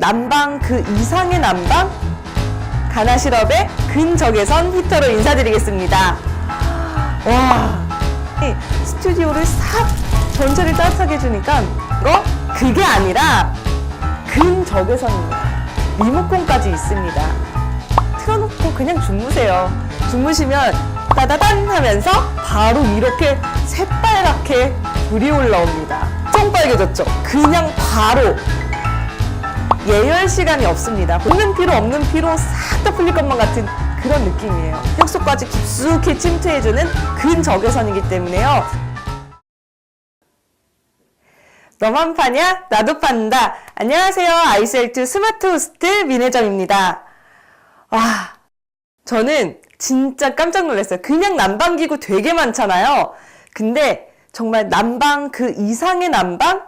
난방 그 이상의 난방? 가나실업의 근적외선 히터로 인사드리겠습니다. 와, 이 스튜디오를 싹 전체를 따뜻하게 해주니까 이거 그게 아니라 근적외선입니다. 리모컨까지 있습니다. 틀어놓고 그냥 주무세요. 주무시면 따다단 하면서 바로 이렇게 새빨갛게 불이 올라옵니다. 좀 빨개졌죠? 그냥 바로 예열 시간이 없습니다. 없는 피로 없는 피로 싹 다 풀릴 것만 같은 그런 느낌이에요. 혁소까지 깊숙이 침투해주는 근적외선이기 때문에요. 너만 파냐? 나도 판다. 안녕하세요. 아이셀2 스마트 호스트 민혜정입니다. 와, 저는 진짜 깜짝 놀랐어요. 그냥 난방기구 되게 많잖아요. 근데 정말 난방 그 이상의 난방?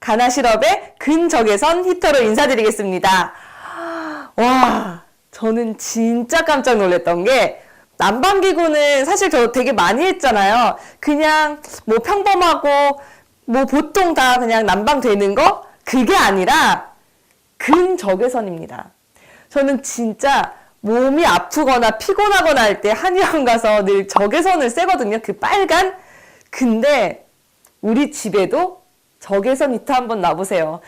가나 실업의 근적외선 히터로 인사드리겠습니다. 와, 저는 진짜 깜짝 놀랐던 게 난방기구는 사실 저 되게 많이 했잖아요. 그냥 뭐 평범하고 뭐 보통 다 그냥 난방 되는 거? 그게 아니라 근적외선입니다. 저는 진짜 몸이 아프거나 피곤하거나 할 때 한의원 가서 늘 적외선을 쐬거든요. 그 빨간. 근데 우리 집에도 적외선 히터 한번 놔보세요.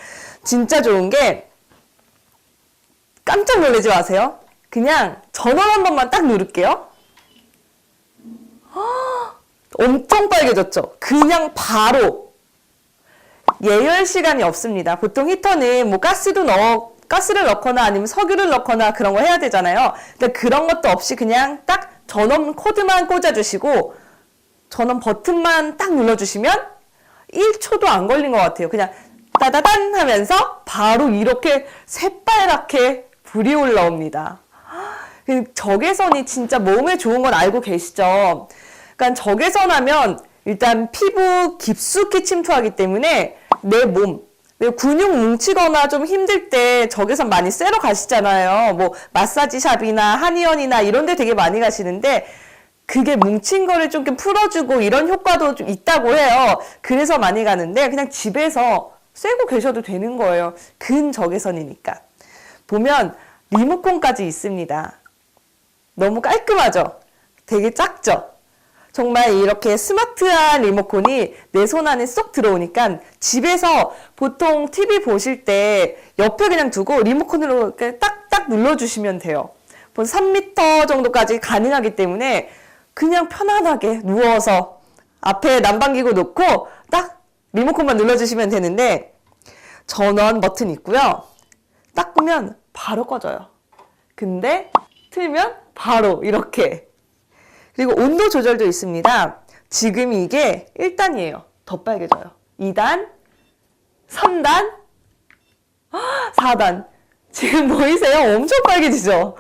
진짜 좋은 게 깜짝 놀라지 마세요. 그냥 전원 한 번만 딱 누를게요. 헉, 엄청 빨개졌죠? 그냥 바로 예열 시간이 없습니다. 보통 히터는 뭐 가스도 넣어 가스를 넣거나 아니면 석유를 넣거나 그런 거 해야 되잖아요. 근데 그런 것도 없이 그냥 딱 전원 코드만 꽂아주시고 전원 버튼만 딱 눌러주시면 1초도 안 걸린 것 같아요. 그냥 따다단 하면서 바로 이렇게 새빨갛게 불이 올라옵니다. 그 적외선이 진짜 몸에 좋은 건 알고 계시죠? 그러니까 적외선 하면 일단 피부 깊숙이 침투하기 때문에 내 몸, 내 근육 뭉치거나 좀 힘들 때 적외선 많이 쐬러 가시잖아요. 뭐 마사지샵이나 한의원이나 이런 데 되게 많이 가시는데 그게 뭉친 거를 조금 풀어주고 이런 효과도 좀 있다고 해요. 그래서 많이 가는데 그냥 집에서 쐬고 계셔도 되는 거예요. 근적외선이니까. 보면 리모컨까지 있습니다. 너무 깔끔하죠? 되게 작죠? 정말 이렇게 스마트한 리모컨이 내 손 안에 쏙 들어오니까 집에서 보통 TV 보실 때 옆에 그냥 두고 리모컨으로 이렇게 딱딱 눌러주시면 돼요. 본 3m 정도까지 가능하기 때문에 그냥 편안하게 누워서 앞에 난방기구 놓고 딱 리모컨만 눌러주시면 되는데 전원 버튼 있고요. 딱 끄면 바로 꺼져요. 근데 틀면 바로 이렇게 그리고 온도 조절도 있습니다. 지금 이게 1단이에요. 더 빨개져요. 2단, 3단, 4단. 지금 보이세요? 엄청 빨개지죠?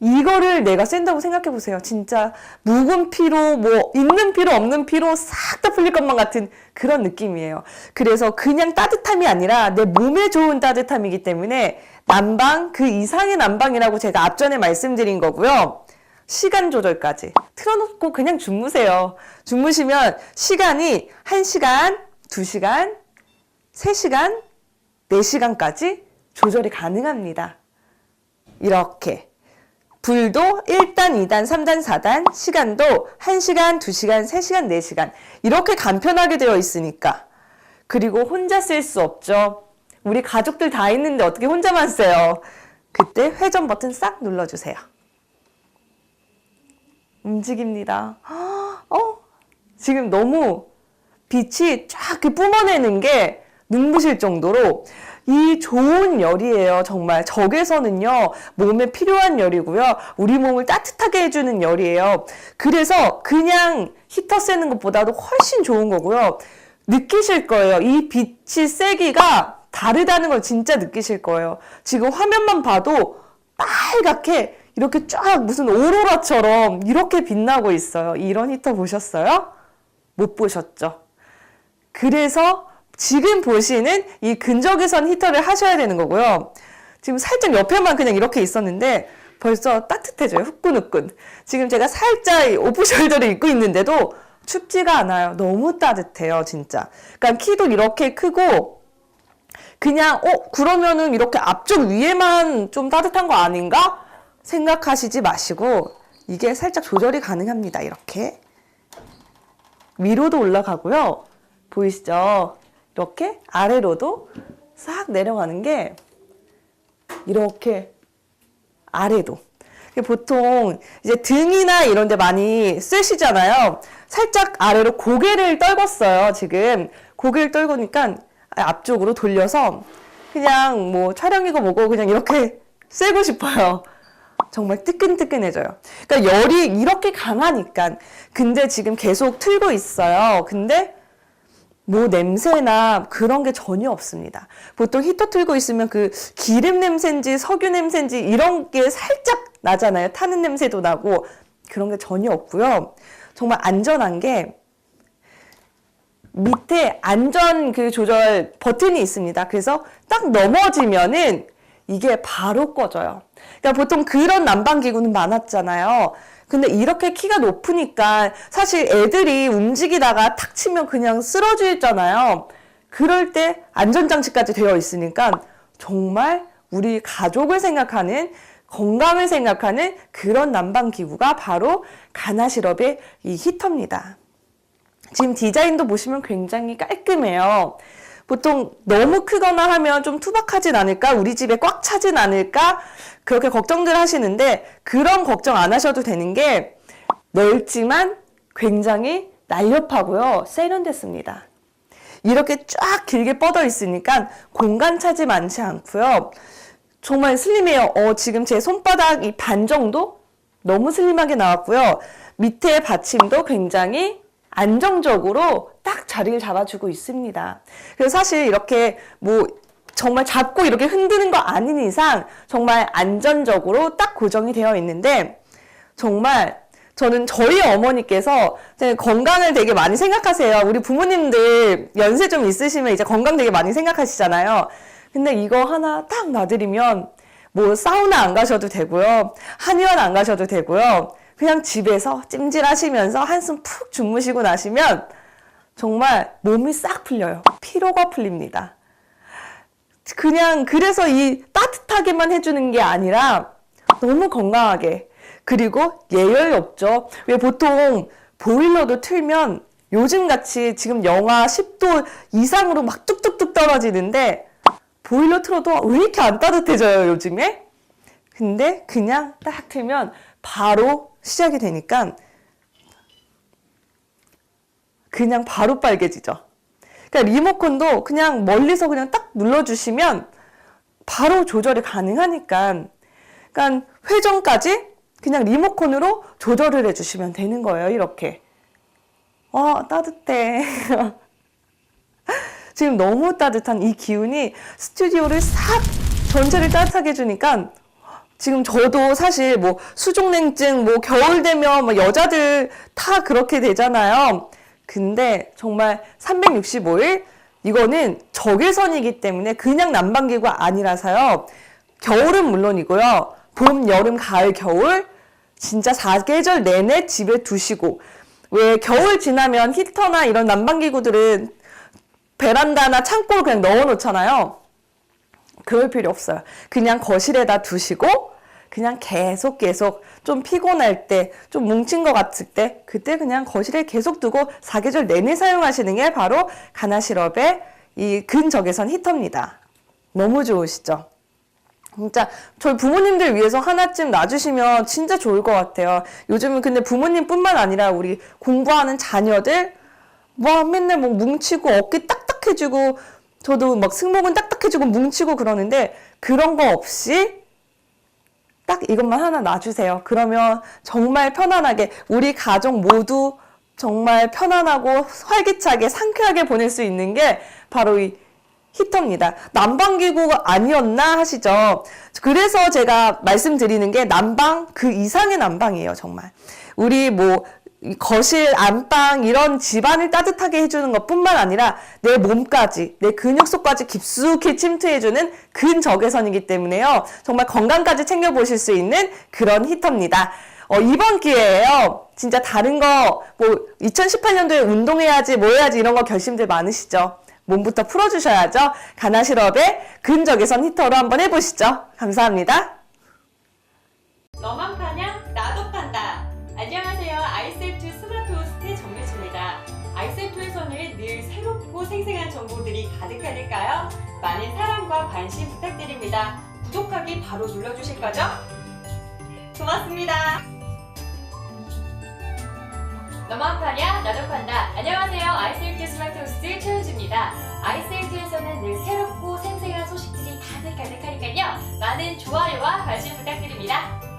이거를 내가 센다고 생각해 보세요. 진짜 묵은 피로, 뭐 있는 피로 없는 피로 싹 다 풀릴 것만 같은 그런 느낌이에요. 그래서 그냥 따뜻함이 아니라 내 몸에 좋은 따뜻함이기 때문에 난방 그 이상의 난방이라고 제가 앞전에 말씀드린 거고요. 시간 조절까지 틀어놓고 그냥 주무세요. 주무시면 시간이 1시간, 2시간, 3시간, 4시간까지 조절이 가능합니다. 이렇게. 불도 1단, 2단, 3단, 4단, 시간도 1시간, 2시간, 3시간, 4시간. 이렇게 간편하게 되어 있으니까. 그리고 혼자 쓸 수 없죠. 우리 가족들 다 있는데 어떻게 혼자만 써요? 그때 회전 버튼 싹 눌러주세요. 움직입니다. 어? 지금 너무 빛이 쫙 뿜어내는 게 눈부실 정도로 이 좋은 열이에요. 정말 적외선은요 몸에 필요한 열이고요. 우리 몸을 따뜻하게 해주는 열이에요. 그래서 그냥 히터 쐬는 것보다도 훨씬 좋은 거고요. 느끼실 거예요. 이 빛이 세기가 다르다는 걸 진짜 느끼실 거예요. 지금 화면만 봐도 빨갛게 이렇게 쫙 무슨 오로라처럼 이렇게 빛나고 있어요. 이런 히터 보셨어요? 못 보셨죠? 그래서 지금 보시는 이 근적외선 히터를 하셔야 되는 거고요. 지금 살짝 옆에만 그냥 이렇게 있었는데 벌써 따뜻해져요. 후끈후끈. 지금 제가 살짝 오프숄더를 입고 있는데도 춥지가 않아요. 너무 따뜻해요, 진짜. 그러니까 키도 이렇게 크고 그냥 어 그러면은 이렇게 앞쪽 위에만 좀 따뜻한 거 아닌가 생각하시지 마시고 이게 살짝 조절이 가능합니다. 이렇게 위로도 올라가고요. 보이시죠? 이렇게 아래로도 싹 내려가는 게 이렇게 아래도 보통 이제 등이나 이런 데 많이 쓰시잖아요. 살짝 아래로 고개를 떨궜어요, 지금. 고개를 떨구니까 앞쪽으로 돌려서 그냥 뭐 촬영이고 뭐고 그냥 이렇게 쐬고 싶어요. 정말 뜨끈뜨끈해져요. 그러니까 열이 이렇게 강하니까. 근데 지금 계속 틀고 있어요. 근데 뭐 냄새나 그런 게 전혀 없습니다. 보통 히터 틀고 있으면 그 기름 냄새인지 석유 냄새인지 이런 게 살짝 나잖아요. 타는 냄새도 나고 그런 게 전혀 없고요. 정말 안전한 게 밑에 안전 그 조절 버튼이 있습니다. 그래서 딱 넘어지면은 이게 바로 꺼져요. 그러니까 보통 그런 난방기구는 많았잖아요. 근데 이렇게 키가 높으니까 사실 애들이 움직이다가 탁 치면 그냥 쓰러지잖아요. 그럴 때 안전장치까지 되어 있으니까 정말 우리 가족을 생각하는 건강을 생각하는 그런 난방기구가 바로 가나시럽의 이 히터입니다. 지금 디자인도 보시면 굉장히 깔끔해요. 보통 너무 크거나 하면 좀 투박하진 않을까? 우리 집에 꽉 차진 않을까? 그렇게 걱정들 하시는데 그런 걱정 안 하셔도 되는 게 넓지만 굉장히 날렵하고요. 세련됐습니다. 이렇게 쫙 길게 뻗어 있으니까 공간 차지 많지 않고요. 정말 슬림해요. 어, 지금 제 손바닥 이 반 정도? 너무 슬림하게 나왔고요. 밑에 받침도 굉장히 안정적으로 딱 자리를 잡아주고 있습니다. 그래서 사실 이렇게 뭐 정말 잡고 이렇게 흔드는 거 아닌 이상 정말 안전적으로 딱 고정이 되어 있는데 정말 저는 저희 어머니께서 건강을 되게 많이 생각하세요. 우리 부모님들 연세 좀 있으시면 이제 건강 되게 많이 생각하시잖아요. 근데 이거 하나 딱 놔드리면 뭐 사우나 안 가셔도 되고요. 한의원 안 가셔도 되고요. 그냥 집에서 찜질하시면서 한숨 푹 주무시고 나시면 정말 몸이 싹 풀려요. 피로가 풀립니다. 그냥 그래서 이 따뜻하게만 해주는 게 아니라 너무 건강하게 그리고 예열이 없죠. 왜 보통 보일러도 틀면 요즘 같이 지금 영하 10도 이상으로 막 뚝뚝뚝 떨어지는데 보일러 틀어도 왜 이렇게 안 따뜻해져요 요즘에? 근데 그냥 딱 틀면 바로 시작이 되니까 그냥 바로 빨개지죠. 그러니까 리모컨도 그냥 멀리서 그냥 딱 눌러주시면 바로 조절이 가능하니까 그러니까 회전까지 그냥 리모컨으로 조절을 해주시면 되는 거예요. 이렇게. 와 따뜻해. 지금 너무 따뜻한 이 기운이 스튜디오를 싹 전체를 따뜻하게 해주니까 지금 저도 사실 뭐 수족냉증 뭐 겨울 되면 뭐 여자들 다 그렇게 되잖아요. 근데 정말 365일 이거는 적외선이기 때문에 그냥 난방기구가 아니라서요. 겨울은 물론이고요. 봄, 여름, 가을, 겨울 진짜 사계절 내내 집에 두시고 왜 겨울 지나면 히터나 이런 난방기구들은 베란다나 창고를 그냥 넣어 놓잖아요. 그럴 필요 없어요. 그냥 거실에다 두시고 그냥 계속 계속 좀 피곤할 때, 좀 뭉친 것 같을 때, 그때 그냥 거실에 계속 두고 사계절 내내 사용하시는 게 바로 가나 시럽의 이 근적외선 히터입니다. 너무 좋으시죠? 진짜 저희 부모님들 위해서 하나쯤 놔주시면 진짜 좋을 것 같아요. 요즘은 근데 부모님뿐만 아니라 우리 공부하는 자녀들 뭐 맨날 뭐 뭉치고 어깨 딱딱해지고 저도 막 승모근 딱딱해지고 뭉치고 그러는데 그런 거 없이 딱 이것만 하나 놔주세요. 그러면 정말 편안하게 우리 가족 모두 정말 편안하고 활기차게 상쾌하게 보낼 수 있는 게 바로 이 히터입니다. 난방기구가 아니었나 하시죠. 그래서 제가 말씀드리는 게 난방 그 이상의 난방이에요, 정말. 우리 뭐 거실, 안방 이런 집안을 따뜻하게 해주는 것뿐만 아니라 내 몸까지, 내 근육 속까지 깊숙이 침투해주는 근적외선이기 때문에요. 정말 건강까지 챙겨보실 수 있는 그런 히터입니다. 어, 이번 기회에요. 진짜 다른 거, 뭐, 2018년도에 운동해야지, 뭐 해야지 이런 거 결심들 많으시죠? 몸부터 풀어주셔야죠. 가나실업의 근적외선 히터로 한번 해보시죠. 감사합니다. 정보들이 가득하니까요. 많은 사랑과 관심 부탁드립니다. 구독하기 바로 눌러주실 거죠? 고맙습니다. 너만 파냐? 나도 판다. 안녕하세요. 아이셀투 스마트 호스트 최효주입니다. 아이셀투에서는 늘 새롭고 생생한 소식들이 가득가득하니까요. 많은 좋아요와 관심 부탁드립니다.